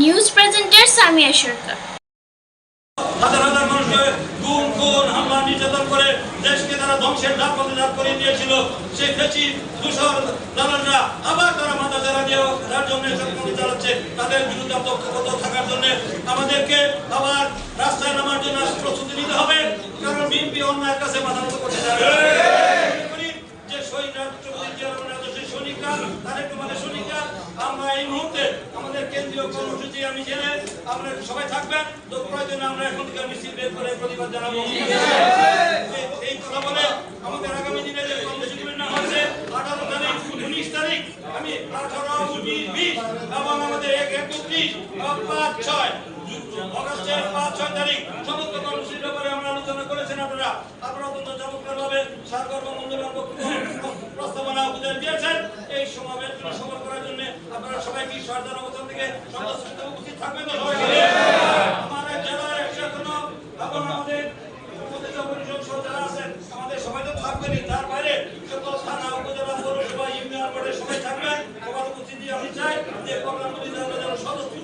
News presenter Samia সরকার। হাজার হাজার মানুষকে গুম, খুন, হামলা, নির্যাতন করে দেশকে তারা ধ্বংসের ধাপ পথে ধাপ করে দিয়েছিল। সেই ফেসি দূষর দালালরা আবার তারা মাথা চারা দিয়ে তার জন্য সক্রিয় চালাচ্ছে। তাদের বিরুদ্ধে ঐক্যবদ্ধ থাকার জন্য আমাদেরকে আবার রাস্তায় নামার জন্য প্রস্তুতি নিতে হবে। কারণ বিএনপি অন্যায়ের কাছে যে শহীদ রাষ্ট্রপতি জিয়া আদর্শের সৈনিকরা রহমানের সৈনিকরা আমরা এই মুহূর্তে আমাদের কেন্দ্রীয় কর্মসূচি আমি জেনে আমরা সবাই থাকবেন। তো প্রয়োজনে আমরা এখন থেকে মিছিল বের করে প্রতিবাদ জানাব। এই- কথা বলে আমাদের আগামী দিনে যে কর্মসূচিগুলো না হচ্ছে আঠারো তারিখ, উনিশ তারিখ, আমি আঠারো, উনিশ, বিশ এবং আমাদের এক একত্রিশ পাঁচ, ছয় সমস্ত কর্মসূচির ব্যাপারে আমরা আলোচনা করেছেন আপনারা। আপনারা অত্যন্ত চমৎকার ভাবে সারগর্ভ থাকবেন তো আমাদের উপজেলা পরিষদ আমাদের সবাই তো থাকবেনই। তার বাইরে উপজেলা ইউনিয়ন, বোর্ডের সবাই থাকবেন। সবার উপস্থিতি আমি চাই যে প্রোগ্রামগুলি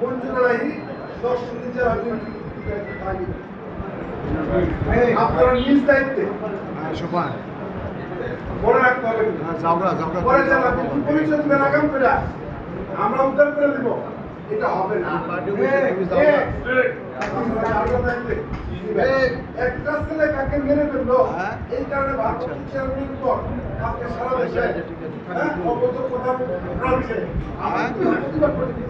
দর্শন জেলা বিএনপি আপনারা নিজ দায়িত্বে। সোপান। রাখতে হবে জাউরা জাউরা পরে জেলা বিএনপি পরিচয় দেবেন আগাম করে। আমরা উদ্ধার করে দিব। এটা হবে না। একটা ছেলে কাকে মেরে ফেলল এই কারণে আজকে সারা দেশে হ্যাঁ, অবৈধ কথা বলছে প্রতিবাদ করে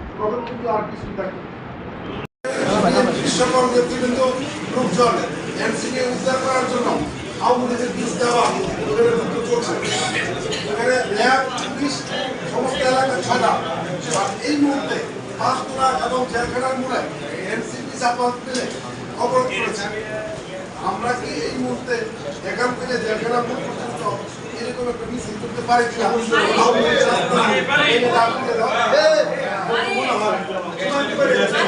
তখন কিন্তু আর কিছু থাকে বিশ্বকর্ম নেতৃবৃন্দ লোকজন এনসিকে উদ্ধার করার জন্য আওয়ামী লীগের বীজ দেওয়া ওদের যুদ্ধ চলছে এখানে ল্যাব পুলিশ সমস্ত এলাকা ছয়টা। এই মুহূর্তে পাঁচতলা এবং জেলখানার মূলে এনসিপি চাপাত পেলে অবরোধ করেছে আমরা কি এই মুহূর্তে এখান থেকে জেলখানা মোড় পর্যন্ত এরকম একটা মিছিল করতে পারি কিনা? Gracias.